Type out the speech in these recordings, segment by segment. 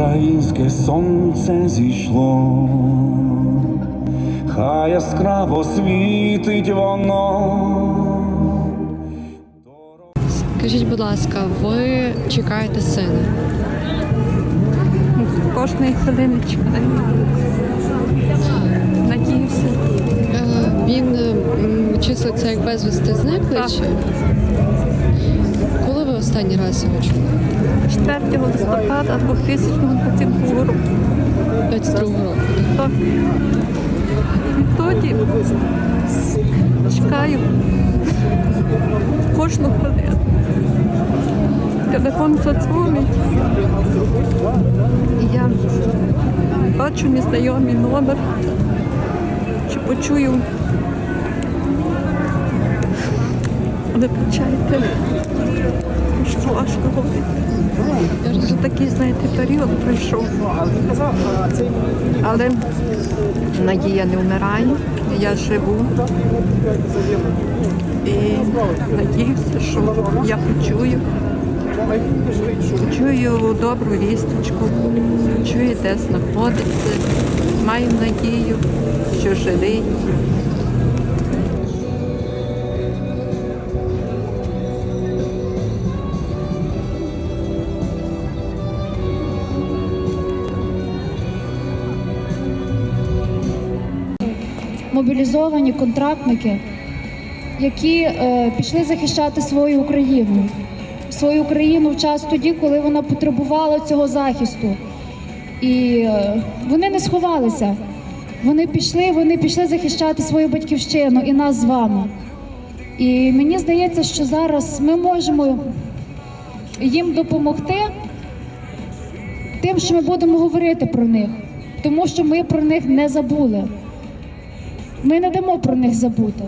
українське сонце зійшло, хай яскраво світить воно. Скажіть, будь ласка, ви чекаєте сина? Кожної хвилини чекаю. Надіюся. Е, Він числиться як безвісти зниклий Так. Останній раз його чули? 4 листопада 2022 року. 22 року. Так. Відтоді чекаю кожну хвилину. Телефон задзвонить. І я бачу незнайомий номер. Чи почую. Важко говорити. Вже такий, знаєте, період пройшов. Але надія не вмирає, я живу. І надіюся, що я почую. Чую добру вісточку, чую, де знаходиться. Маю надію, що живий. Мобілізовані контрактники, які е, пішли захищати свою Україну, свою країну в час тоді, коли вона потребувала цього захисту. І е, вони не сховалися. Вони пішли, вони пішли захищати свою батьківщину і нас з вами. І мені здається, що зараз ми можемо їм допомогти тим, що ми будемо говорити про них, тому що ми про них не забули. Ми не дамо про них забути.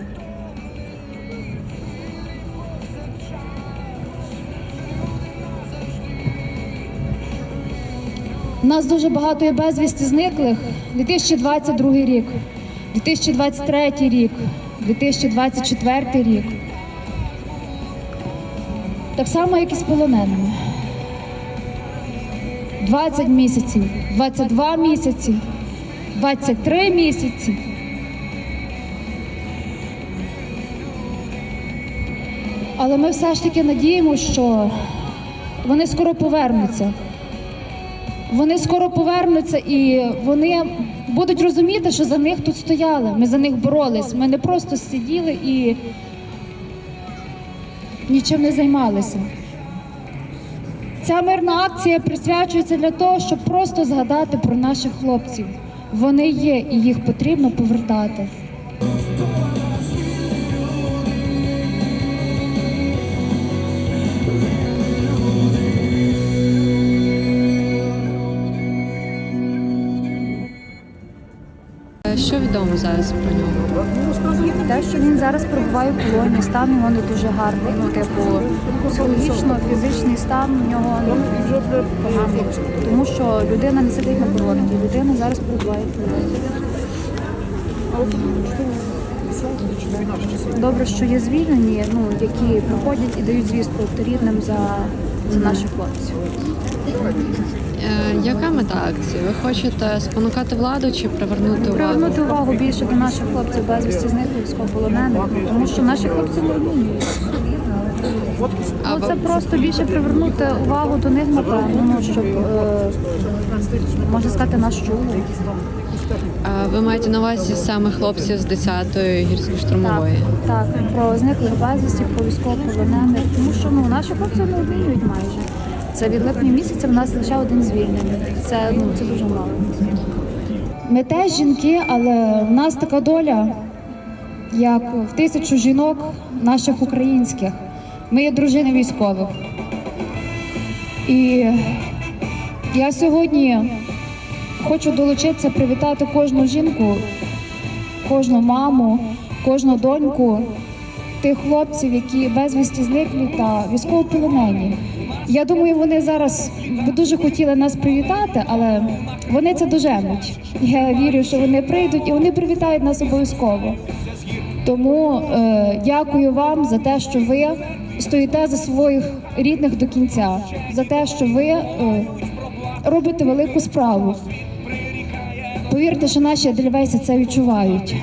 У нас дуже багато є безвісти зниклих. 2022 рік, 2023 рік, 2024 рік. Так само, як і з полоненими. 20 місяців, 22 місяці, 23 місяці. Але ми все ж таки надіємося, що вони скоро повернуться. Вони скоро повернуться і вони будуть розуміти, що за них тут стояли. Ми за них боролись. Ми не просто сиділи і нічим не займалися. Ця мирна акція присвячується для того, щоб просто згадати про наших хлопців. Вони є і їх потрібно повертати. Відомо зараз про нього? Те, що він зараз перебуває в полоні, стан його не дуже гарний. Ну, типу, психологічно, фізичний стан у нього ну, поганий. Тому що людина не сидить на курорті, людина зараз перебуває в полоні. Добре, що є звільнені, ну, які приходять і дають звістку рідним за, за наших хлопців. Е, Яка мета акції? Ви хочете спонукати владу чи привернути увагу? Привернути увагу більше до наших хлопців безвісті зниклих військовополонених, тому що наші хлопці не вміють. А Ну, це просто більше привернути увагу до них, напевно, ну, щоб, е, можна сказати, нас чули. А ви маєте на увазі саме хлопців з 10-ї гірсько-штурмової? Так, про зниклих безвісті, про військовополонених, тому що ну, наші хлопці не вміють майже. Це від липня місяця в нас лише один звільнений. Це, ну, це дуже мало. Ми теж жінки, але в нас така доля, як в тисячу жінок наших українських. Ми є дружини військових. І я сьогодні хочу долучитися, привітати кожну жінку, кожну маму, кожну доньку тих хлопців, які безвісті зниклі та військовополонені. Я думаю, вони зараз би дуже хотіли нас привітати, але вони це доженуть. Я вірю, що вони прийдуть і вони привітають нас обов'язково. Тому е, дякую вам за те, що ви стоїте за своїх рідних до кінця, за те, що ви е, робите велику справу. Повірте, що наші адельвейси це відчувають.